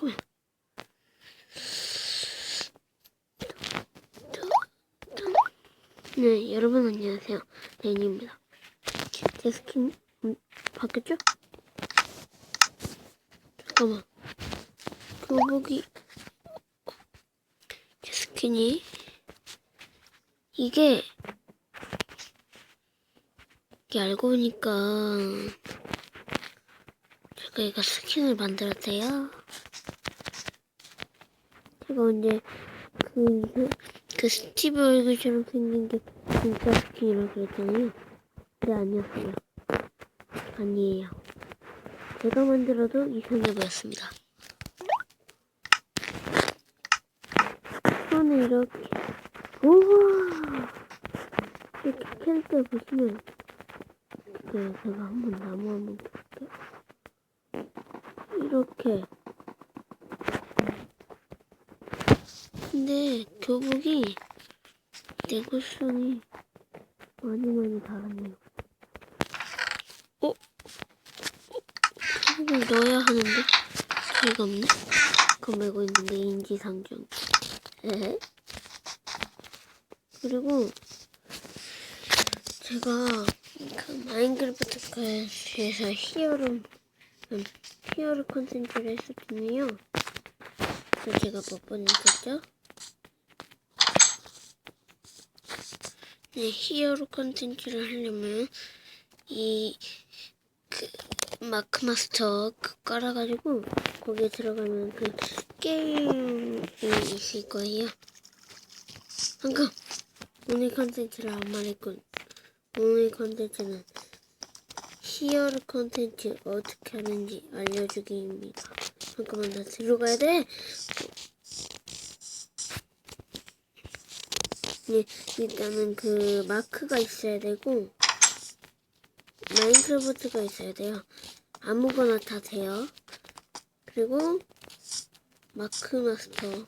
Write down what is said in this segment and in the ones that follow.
거야. 네, 여러분 안녕하세요. 레인입니다. 제 스킨 음, 바뀌었죠? 잠깐만. 교복이 제 스킨이 이게 이게 알고 보니까 제가 이거 스킨을 만들었대요. 제가 언제 그, 그, 그 스티브 얼굴처럼 생긴 게 진짜 스킨이라고 그랬잖아요. 근데 아니었어요. 아니에요. 제가 만들어도 이상해 보였습니다. 손을 이렇게, 우와! 이렇게 캘때 보시면, 네, 제가 한번 나무 한번 캘게요. 이렇게. 근데 교복이 내구성이 많이 많이 다르네요. 어? 어? 교복을 넣어야 하는데 저희가 없네. 그거 메고 있는데 인지상정. 에헤. 그리고 제가 그 마인크래프트에서 히어로 음, 히어로 콘텐츠를 했었잖아요. 그 제가 몇 번 했었죠? 네, 히어로 컨텐츠를 하려면 이 그 마크 마스터 그 깔아가지고 거기에 들어가면 그 게임이 있을 거예요. 방금 오늘 컨텐츠를 안 말했군. 오늘 컨텐츠는 히어로 컨텐츠 어떻게 하는지 알려주기입니다. 잠깐만 나 들어가야 돼. 네, 일단은 그 마크가 있어야 되고 마인크래프트가 있어야 돼요. 아무거나 다 돼요. 그리고 마크 마스터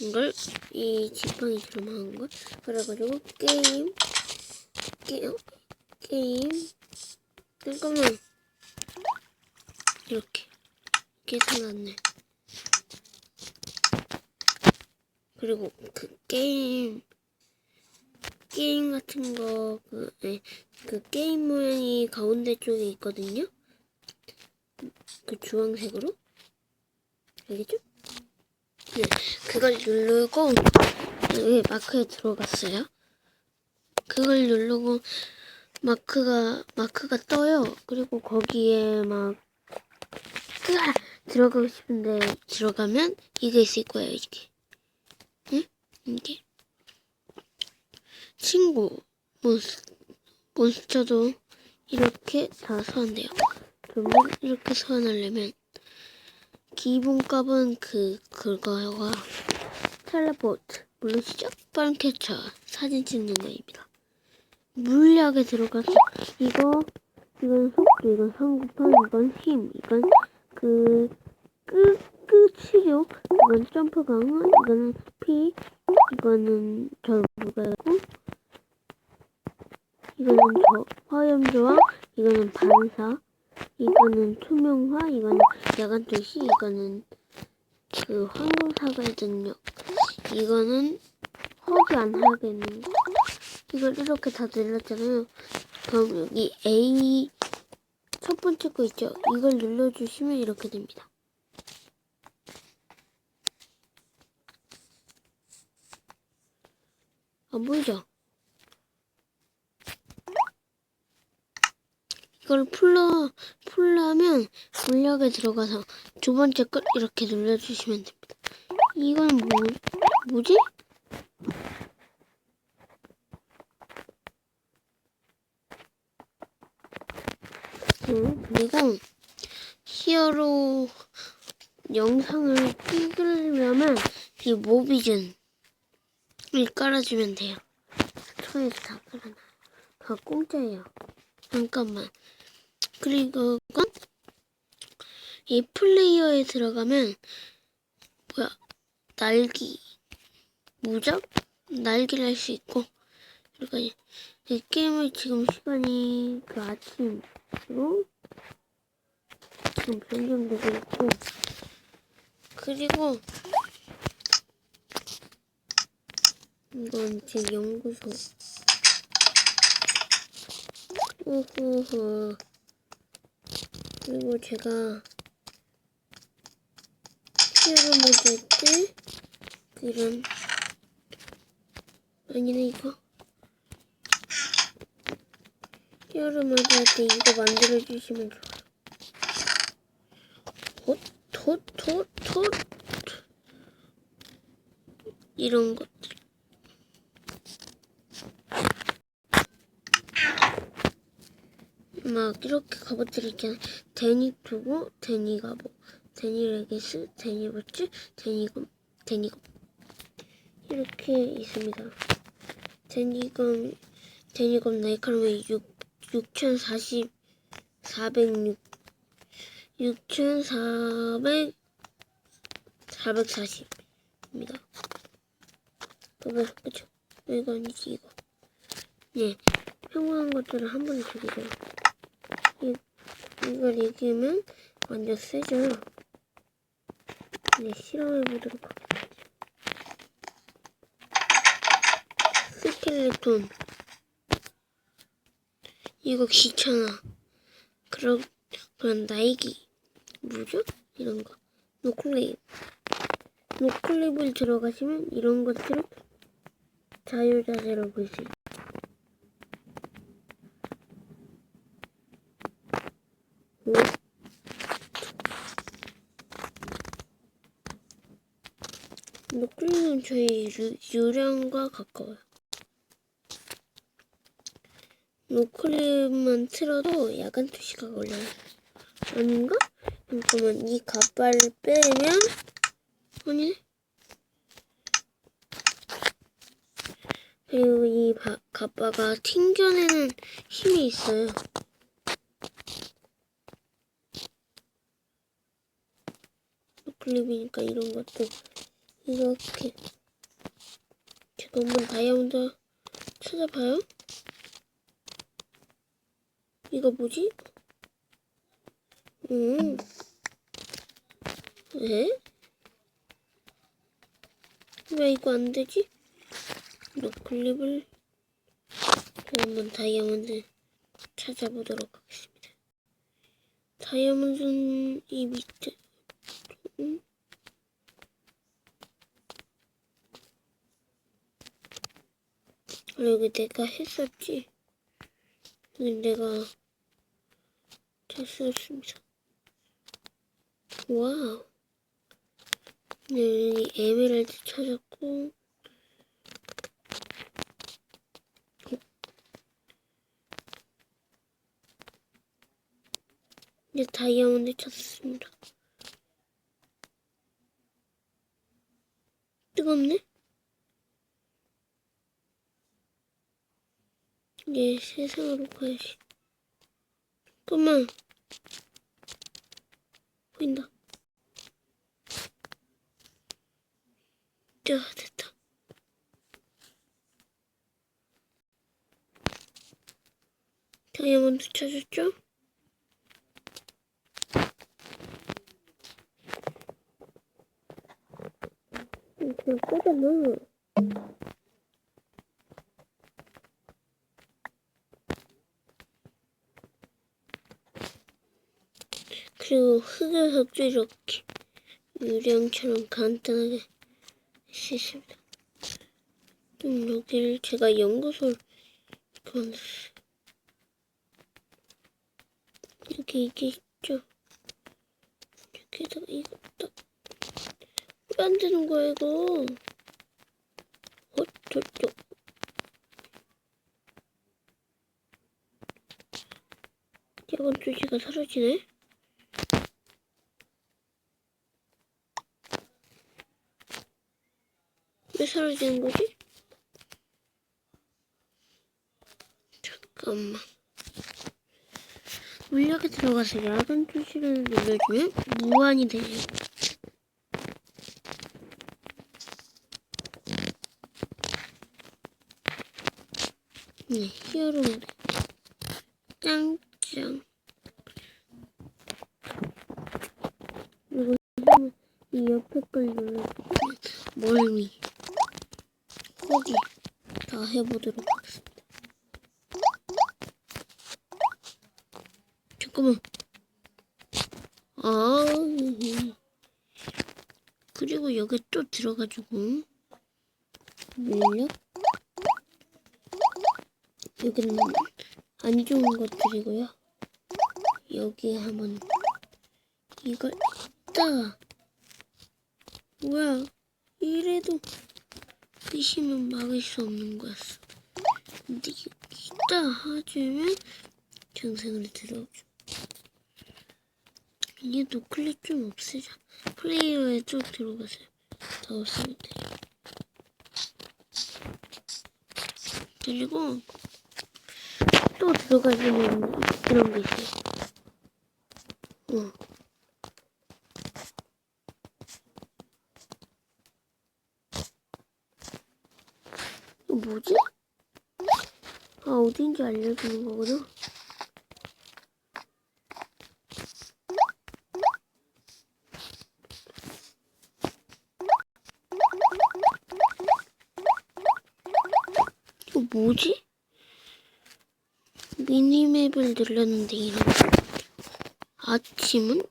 이걸 이 지팡이처럼 하는 걸 그래가지고 게임 게 임 게임 잠깐만 이렇게 계산났네. 그리고 그 게임 게임 같은 거그 네, 그 게임 모양이 가운데 쪽에 있거든요. 그 주황색으로 알겠죠? 네, 그걸 누르고 여기 마크에 들어갔어요. 그걸 누르고 마크가 마크가 떠요. 그리고 거기에 막 으아! 들어가고 싶은데 들어가면 이게 있을 거예요. 이게. 응? 이게. 친구 몬스, 몬스터도 이렇게 다 소환돼요. 그러면 이렇게 소환하려면 기본 값은 그 그거가 텔레포트 모르시죠? 빠른 캐쳐 사진 찍는 거입니다. 물약에 들어가서 이거 이건 속도 이건 성급함 이건 힘 이건 그 끝, 끝이죠. 이건 점프 강화 이거는 피 이거는 저 무가고 이거는 저 화염 조항 이거는 반사 이거는 투명화 이거는 야간 도시 이거는 그 황금 사과의 능력. 이거는 허기 안 하겠는 거 이걸 이렇게 다 눌렀잖아요. 그럼 여기 A 첫 번째 거 있죠? 이걸 눌러주시면 이렇게 됩니다 안 보이죠? 이걸 풀러, 풀려면 물약에 들어가서 두 번째 끝 이렇게 눌러주시면 됩니다. 이건 뭐, 뭐지? 음, 그리고 히어로 영상을 찍으려면 이 모비즌 을 깔아주면 돼요. 초에서 다 깔아놔요. 다 공짜예요. 잠깐만. 그리고 이 플레이어에 들어가면 뭐야 날기 무적 날기를 할 수 있고 그리고 이, 이 게임을 지금 시간이 그 아침으로 지금 변경되고 있고 그리고 이건 제 연구소. 우후후. 그리고 제가 피아노 모드 때 이런 아니네 이거 피아노 모드 할때 이거 만들어 주시면 좋아요. 어? 톳, 톳, 톳. 이런 것들. 막 이렇게 갑옷들 있잖아요. 데니 투고, 데니 갑옷, 데니 레기스, 데니 부츠, 데니 검, 데니 검. 이렇게 있습니다. 데니검, 데니검 날카로움이 6, 6040, 406, 6400, 440입니다. 봐봐, 그쵸? 이거 아니지, 이거. 예, 평범한 것들을 한 번에 죽이죠. 이, 이걸 이기면 완전 세죠. 네, 실험해보도록 하겠습니다. 스켈레톤. 이거 귀찮아. 그럼, 그런 나이기. 뭐죠? 이런 거. 노클레입. 노클립을 들어가시면 이런 것들을 자유자재로 볼 수 있어요. 오. 노클립은 저희 유, 유령과 가까워요. 노클립만 틀어도 야간 투시가 걸려요. 아닌가? 잠깐만 이 갑발을 빼면 아니네. 그리고 이 바, 갑바가 튕겨내는 힘이 있어요. 클립이니까 이런 것도 이렇게 한번 다이아몬드 찾아봐요. 이거 뭐지? 음. 에? 왜 이거 안 되지? 노클립을 한번 다이아몬드 찾아보도록 하겠습니다. 다이아몬드는 이 밑에 음? 여기 내가 했었지. 여기 내가 찾았습니다. 와우. 네, 여기 에메랄드 찾았고 이제 다이아몬드 찾았습니다. 뜨겁네? 이제 세상으로 가야지. 잠깐만. 보인다. 자, 됐다. 다이아몬드 찾았죠? 음, 그냥 꽂아놔. 그리고 흙에서도 이렇게 유령처럼 간단하게 있습니다. 좀 여기를 제가 연구소를 만들었어요. 이렇게 이게 있죠? 여기다가 딱. 왜안 되는 거야, 이거? 어, 저쪽. 야간 조시가 사라지네? 왜 사라지는 거지? 잠깐만. 물약에 들어가서 야간 표시를 눌러주면 무한이 돼요. 네, 히어로 모드. 짱짱. 그리고 이이 옆에 걸 눌러보면 멀미, 다 해보도록 하겠습니다. 잠깐만. 아, 그리고 여기 또 들어가지고 물력 여기는 안 좋은 것들이고요. 여기 한번 이걸 따 뭐야 이래도 의심은 막을 수 없는 거였어. 근데 이따 하지면 정상으로 들어오죠. 이게 노클릭 좀 없애자. 플레이어에 쭉 들어가세요. 다 없으면 돼요. 그리고 또 들어가지는 그런 게 있어요. 어. 이거 뭐지? 아, 어딘지 알려주는 거구나. 이거 뭐지? 미니맵을 눌렀는데 이런 거. 아침은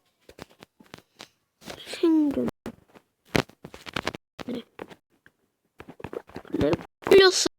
уволился